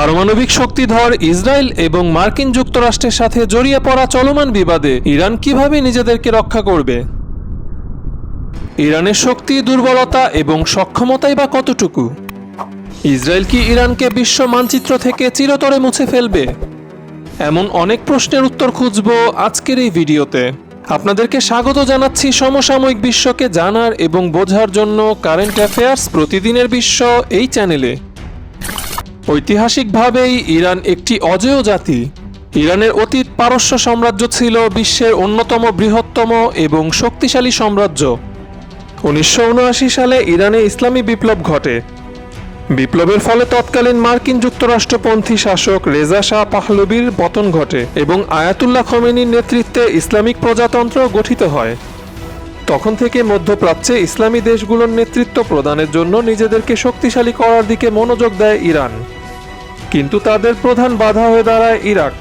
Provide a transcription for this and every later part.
পারমাণবিক শক্তিধর ইসরায়েল এবং মার্কিন যুক্তরাষ্ট্রের সাথে জড়িয়ে পড়া চলমান বিবাদে ইরান কীভাবে নিজেদেরকে রক্ষা করবে? ইরানের শক্তি, দুর্বলতা এবং সক্ষমতাই বা কতটুকু? ইসরায়েল কি ইরানকে বিশ্ব মানচিত্র থেকে চিরতরে মুছে ফেলবে? এমন অনেক প্রশ্নের উত্তর খুঁজব আজকের এই ভিডিওতে। আপনাদেরকে স্বাগত জানাচ্ছি সমসাময়িক বিশ্বকে জানার এবং বোঝার জন্য কারেন্ট অ্যাফেয়ার্স প্রতিদিনের বিশ্ব এই চ্যানেলে। ঐতিহাসিকভাবেই ইরান একটি অজেয় জাতি। ইরানের অতীত পারস্য সাম্রাজ্য ছিল বিশ্বের অন্যতম বৃহত্তম এবং শক্তিশালী সাম্রাজ্য। উনিশশো উনআশি সালে ইরানে ইসলামী বিপ্লব ঘটে। বিপ্লবের ফলে তৎকালীন মার্কিন যুক্তরাষ্ট্রপন্থী শাসক রেজা শাহ পাহলবির পতন ঘটে এবং আয়াতুল্লাহ খমেনির নেতৃত্বে ইসলামিক প্রজাতন্ত্র গঠিত হয়। তখন থেকে মধ্যপ্রাচ্যে ইসলামী দেশগুলোর নেতৃত্ব প্রদানের জন্য নিজেদেরকে শক্তিশালী করার দিকে মনোযোগ দেয় ইরান। কিন্তু তাদের প্রধান বাধা হয়ে দাঁড়ায় ইরাক।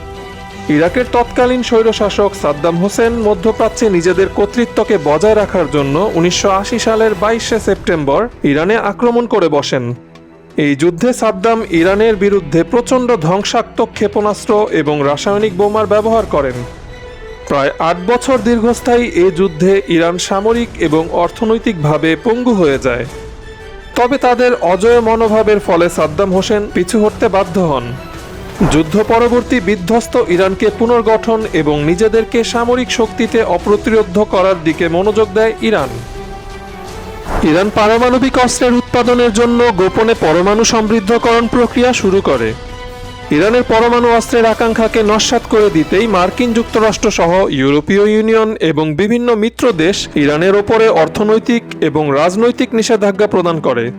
ইরাকের তৎকালীন স্বৈরশাসক সাদ্দাম হোসেন মধ্যপ্রাচ্যে নিজেদের কর্তৃত্বকে বজায় রাখার জন্য উনিশশো আশি সালের বাইশে সেপ্টেম্বর ইরানে আক্রমণ করে বসেন। এই যুদ্ধে সাদ্দাম ইরানের বিরুদ্ধে প্রচণ্ড ধ্বংসাত্মক ক্ষেপণাস্ত্র এবং রাসায়নিক বোমার ব্যবহার করেন। প্রায় আট বছর দীর্ঘস্থায়ী এ যুদ্ধে ইরান সামরিক এবং অর্থনৈতিকভাবে পঙ্গু হয়ে যায়। তবে তাদের অজয় মনোভাবের ফলে সাদ্দাম হোসেন পিছু হটতে বাধ্য হন। যুদ্ধ পরবর্তী বিধ্বস্ত ইরানকে পুনর্গঠন এবং নিজেদেরকে সামরিক শক্তিতে অপ্রতিরোধ করার দিকে মনোযোগ দেয় ইরান। ইরান পারমাণবিক অস্ত্রের উৎপাদনের জন্য গোপনে পরমাণু সমৃদ্ধকরণ প্রক্রিয়া শুরু করে। ইরানের পরমাণু অস্ত্রের আকাঙ্ক্ষাকে নস্যাৎ করে দিতেই মার্কিন যুক্তরাষ্ট্র সহ ইউরোপীয় ইউনিয়ন এবং বিভিন্ন মিত্র দেশ ইরানের ওপরে অর্থনৈতিক এবং রাজনৈতিক নিষেধাজ্ঞা প্রদান করে।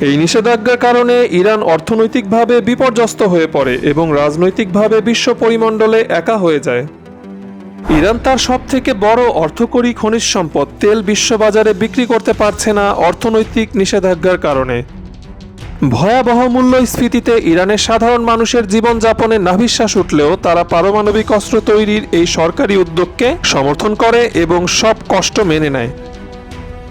এই নিষেধাজ্ঞার কারণে ইরান অর্থনৈতিকভাবে বিপর্যস্ত হয়ে পড়ে এবং রাজনৈতিকভাবে বিশ্ব পরিমণ্ডলে একা হয়ে যায়। ইরান তার সব থেকে বড় অর্থকরী খনিজ সম্পদ তেল বিশ্ববাজারে বিক্রি করতে পারছে না অর্থনৈতিক নিষেধাজ্ঞার কারণে। ভয়াবহ মূল্যস্ফীতিতে ইরানের সাধারণ মানুষের জীবনযাপনে নাভিশ্বাস উঠলেও তারা পারমাণবিক অস্ত্র তৈরির এই সরকারি উদ্যোগকে সমর্থন করে এবং সব কষ্ট মেনে নেয়।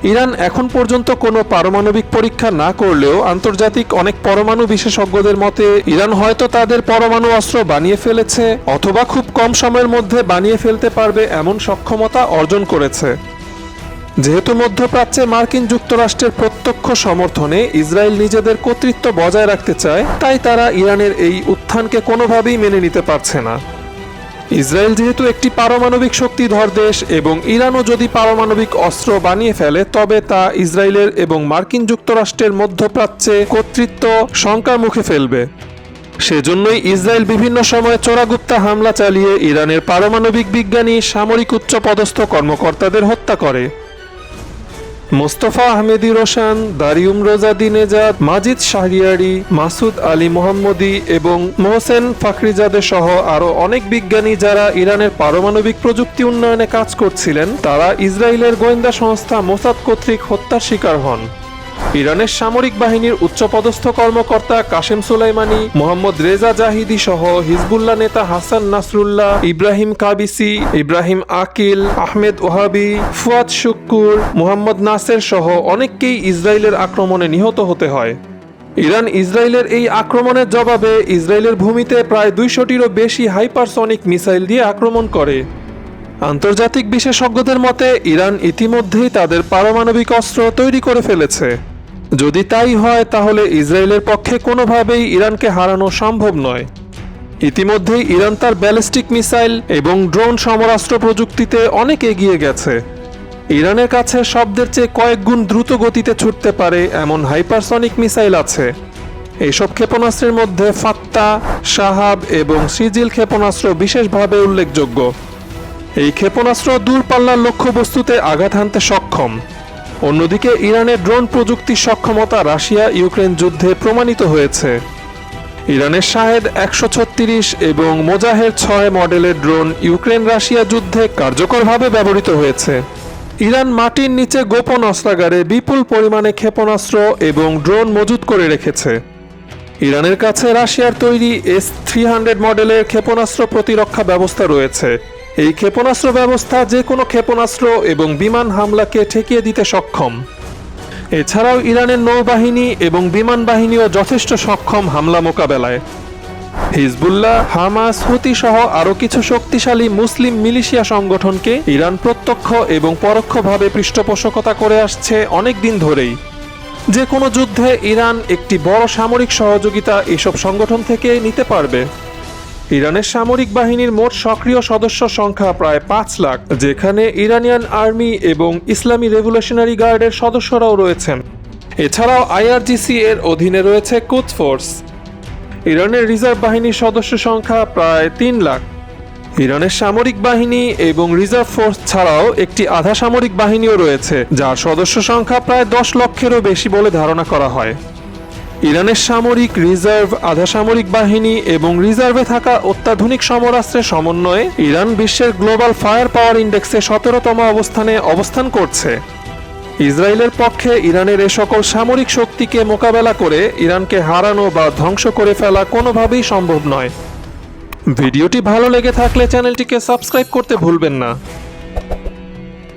ইরান এখন পর্যন্ত কোনো পারমাণবিক পরীক্ষা না করলেও আন্তর্জাতিক অনেক পরমাণু বিশেষজ্ঞদের মতে, ইরান হয়তো তাদের পরমাণু অস্ত্র বানিয়ে ফেলেছে অথবা খুব কম সময়ের মধ্যে বানিয়ে ফেলতে পারবে এমন সক্ষমতা অর্জন করেছে। যেহেতু মধ্যপ্রাচ্যে মার্কিন যুক্তরাষ্ট্রের প্রত্যক্ষ সমর্থনে ইসরায়েল নিজেদের কর্তৃত্ব বজায় রাখতে চায়, তাই তারা ইরানের এই উত্থানকে কোনোভাবেই মেনে নিতে পারছে না। ইসরায়েল যেহেতু একটি পারমাণবিক শক্তিধর দেশ এবং ইরানও যদি পারমাণবিক অস্ত্র বানিয়ে ফেলে, তবে তা ইসরায়েলের এবং মার্কিন যুক্তরাষ্ট্রের মধ্যপ্রাচ্যে কর্তৃত্ব শঙ্কার মুখে ফেলবে। সেজন্যই ইসরায়েল বিভিন্ন সময় চোরাগুপ্তা হামলা চালিয়ে ইরানের পারমাণবিক বিজ্ঞানী সামরিক উচ্চপদস্থ কর্মকর্তাদের হত্যা করে। মোস্তফা আহমেদি রোশান, দারিউম রোজা দিনেজাদ মাজিদ শাহরিয়ারি, মাসুদ আলী মোহাম্মদী এবং মোহসেন ফাকরিজাদে সহ আরও অনেক বিজ্ঞানী যারা ইরানের পারমাণবিক প্রযুক্তি উন্নয়নে কাজ করছিলেন, তারা ইসরায়েলের গোয়েন্দা সংস্থা মোসাদ কর্তৃক হত্যার শিকার হন। ইরানের সামরিক বাহিনীর উচ্চপদস্থ কর্মকর্তা Qasem Soleimani, Mohammad Reza Zahedi সহ হিজবুল্লাহ নেতা হাসান নাসরুল্লাহ, ইব্রাহিম কাবিসি, ইব্রাহিম আকিল, আহমেদ ওহাবি, ফুয়াদ শুক্কুর, মোহাম্মদ নাসের সহ অনেককেই ইসরায়েলের আক্রমণে নিহত হতে হয়। ইরান ইসরায়েলের এই আক্রমণের জবাবে ইসরায়েলের ভূমিতে প্রায় দুইশোটিরও বেশি হাইপারসনিক মিসাইল দিয়ে আক্রমণ করে। আন্তর্জাতিক বিশেষজ্ঞদের মতে, ইরান ইতিমধ্যেই তাদের পারমাণবিক অস্ত্র তৈরি করে ফেলেছে। যদি তাই হয়, তাহলে ইসরায়েলের পক্ষে কোনোভাবেই ইরানকে হারানো সম্ভব নয়। ইতিমধ্যেই ইরান তার ব্যালিস্টিক মিসাইল এবং ড্রোন সমরাস্ত্র প্রযুক্তিতে অনেক এগিয়ে গেছে। ইরানের কাছে শব্দের চেয়ে কয়েক গুণ দ্রুত গতিতে ছুটতে পারে এমন হাইপারসনিক মিসাইল আছে। এইসব ক্ষেপণাস্ত্রের মধ্যে ফাত্তা, শাহাব এবং সিজিল ক্ষেপণাস্ত্র বিশেষভাবে উল্লেখযোগ্য। এই ক্ষেপণাস্ত্র দূরপাল্লার লক্ষ্যবস্তুতে আঘাত হানতে সক্ষম। অন্যদিকে ইরানের ড্রোন প্রযুক্তির সক্ষমতা রাশিয়া ইউক্রেন যুদ্ধে প্রমাণিত হয়েছে। ইরানের শাহেদ একশো ছত্রিশ এবং মোজাহের ছয় মডেলের ড্রোন ইউক্রেন রাশিয়া যুদ্ধে কার্যকরভাবে ব্যবহৃত হয়েছে। ইরান মাটির নিচে গোপন অস্ত্রাগারে বিপুল পরিমাণে ক্ষেপণাস্ত্র এবং ড্রোন মজুত করে রেখেছে। ইরানের কাছে রাশিয়ার তৈরি এস থ্রি হান্ড্রেড মডেলের ক্ষেপণাস্ত্র প্রতিরক্ষা ব্যবস্থা রয়েছে। এই ক্ষেপণাস্ত্র ব্যবস্থা যে কোনো ক্ষেপণাস্ত্র এবং বিমান হামলাকে ঠেকিয়ে দিতে সক্ষম। এছাড়াও ইরানের নৌবাহিনী এবং বিমান বাহিনীও যথেষ্ট সক্ষম হামলা মোকাবেলায়। হিজবুল্লাহ, হামাস হুতি সহ আরও কিছু শক্তিশালী মুসলিম মিলিশিয়া সংগঠনকে ইরান প্রত্যক্ষ এবং পরোক্ষভাবে পৃষ্ঠপোষকতা করে আসছে অনেক দিন ধরেই। যে কোনো যুদ্ধে ইরান একটি বড় সামরিক সহযোগিতা এসব সংগঠন থেকে নিতে পারবে। ইরানের সামরিক বাহিনীর মোট সক্রিয় সদস্য সংখ্যা প্রায় পাঁচ লাখ, যেখানে ইরানিয়ান আর্মি এবং ইসলামী রেভলিউশনারি গার্ডের সদস্যরাও রয়েছেন। এছাড়াও আইআরজিসি এর অধীনে রয়েছে কুচ ফোর্স। ইরানের রিজার্ভ বাহিনীর সদস্য সংখ্যা প্রায় তিন লাখ। ইরানের সামরিক বাহিনী এবং রিজার্ভ ফোর্স ছাড়াও একটি আধা সামরিক বাহিনীও রয়েছে, যার সদস্য সংখ্যা প্রায় দশ লক্ষেরও বেশি বলে ধারণা করা হয়। ইরানের সামরিক রিজার্ভ আধা সামরিক বাহিনী এবং রিজার্ভে থাকা অত্যাধুনিক সমরাস্ত্রের সমন্বয়ে ইরান বিশ্বের গ্লোবাল ফায়ার পাওয়ার ইন্ডেক্সে সতেরোতম অবস্থানে অবস্থান করছে। ইসরায়েলের পক্ষে ইরানের এ সকল সামরিক শক্তিকে মোকাবেলা করে ইরানকে হারানো বা ধ্বংস করে ফেলা কোনোভাবেই সম্ভব নয়। ভিডিওটি ভালো লেগে থাকলে চ্যানেলটিকে সাবস্ক্রাইব করতে ভুলবেন না।